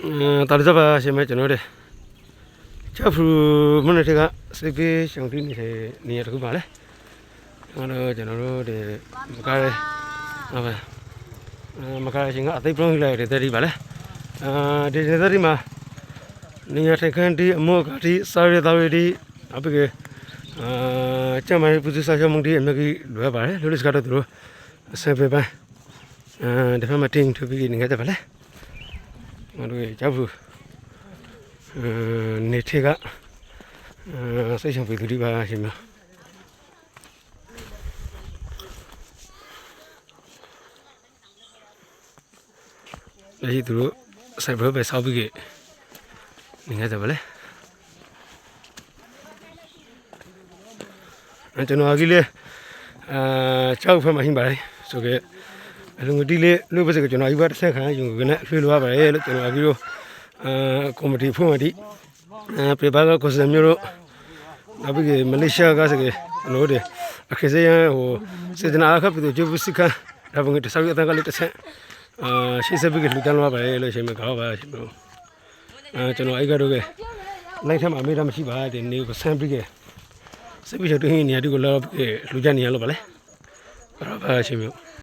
တာလစပါရှင်မဲကျွန်တော်တို့ချက်ဖူမနေ့ကစိတ်ပေးရှောင်းတီးနေတဲ့နေရာတစ်ခုပါလေကျွန်တော်တို့ကျွန်တော်တို့ဒီမကားရဲဟုတ်ပါမကားရှင်ကအသိပလုံးလိုက်တဲ့တည်းပါလေအာဒီတည်းမှာနေရာထိုင်ခန်းဒီအမောကဒီစားရတော်ရီအပကေအာကျမပူဇော်ဆောင်မှုဒီအမြကြီးလွယ်ပါတယ်လူလစ်ကတော့သူတို့အစပဲပန်းအာဒီမှာတင်ထပြီးနေကြတယ်ပါလေ ငါတို့ကြောက်ဘူးနေထေကစိတ်ချပေသူဒီပါရှင်မလက်ရှိသူတို့စိုက်ဘဲပဲစောက်ပြီးခဲ့နေကြတယ်ဗလဲအဲကျွန်တော်အကြီးလေအာကြောက်ဖက်မှဟင်းပါလေဆိုကြ အလုံဒီလေးလူပစကကျွန်တော်အကြီးပါတစ်ဆက်ခံယူကနေလွှေလိုရပါလေလို့ကျွန်တော်အကြီးတို့အာကော်မတီဖွင့်မတီအဲပြပါကကိုစမျိုးတို့နောက်ပြီးမလေးရှားကစကကျွန်တော်တို့အခက်စရဟိုစေတနာအခပ်ပြီးတော့ဂျပစကဒါဘုံကတဆောက်ရတဲ့ကလေးတစ်ဆက်အာရှိစပြီးကလူတန်းလွှားပါလေလို့ရှင်မကောပါရှင်တို့အာကျွန်တော်အဲ့ကတော့ကလိုက်ထမှာအမေးတာမရှိပါတဲ့နေကိုဆန်းပြီးကစပြီးတော့တွင်းနေရာဒီကိုလောက်ပြီးလူကြနေရလို့ပါလေဘာပါရှင်မျိုး